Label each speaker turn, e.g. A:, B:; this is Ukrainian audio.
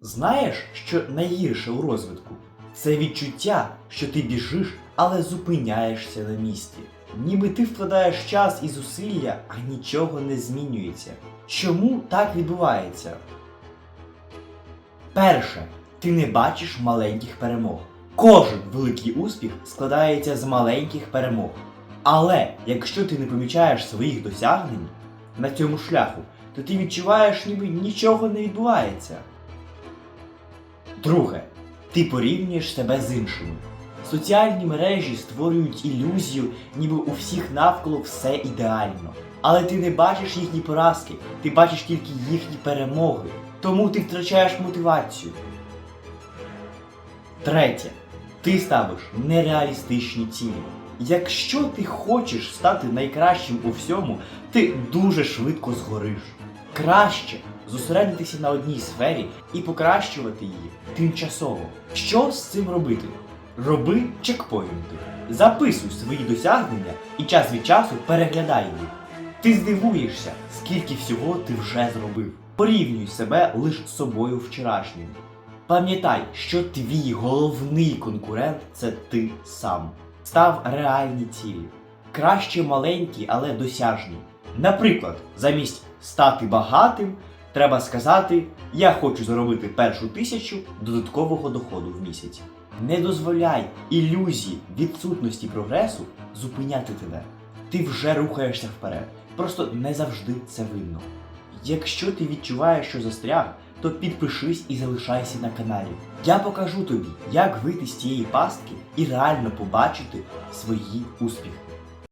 A: Знаєш, що найгірше у розвитку? Це відчуття, що ти біжиш, але зупиняєшся на місці. Ніби ти вкладаєш час і зусилля, а нічого не змінюється. Чому так відбувається? Перше, ти не бачиш маленьких перемог. Кожен великий успіх складається з маленьких перемог. Але якщо ти не помічаєш своїх досягнень на цьому шляху, то ти відчуваєш, ніби нічого не відбувається. Друге, ти порівнюєш себе з іншими. Соціальні мережі створюють ілюзію, ніби у всіх навколо все ідеально. Але ти не бачиш їхні поразки, ти бачиш тільки їхні перемоги. Тому ти втрачаєш мотивацію. Третє. Ти ставиш нереалістичні цілі. Якщо ти хочеш стати найкращим у всьому, ти дуже швидко згориш. Краще зосередитися на одній сфері і покращувати її тимчасово. Що з цим робити? Роби чекпоінти. Записуй свої досягнення і час від часу переглядай їх. Ти здивуєшся, скільки всього ти вже зробив. Порівнюй себе лише з собою вчорашнім. Пам'ятай, що твій головний конкурент це ти сам. Став реальні цілі. Краще маленькі, але досяжні. Наприклад, замість стати багатим, треба сказати: Я хочу заробити першу тисячу додаткового доходу в місяць. Не дозволяй ілюзії відсутності прогресу зупиняти тебе. Ти вже рухаєшся вперед. Просто не завжди це видно. Якщо ти відчуваєш, що застряг, то підпишись і залишайся на каналі. Я покажу тобі, як вийти з цієї пастки і реально побачити свої успіхи.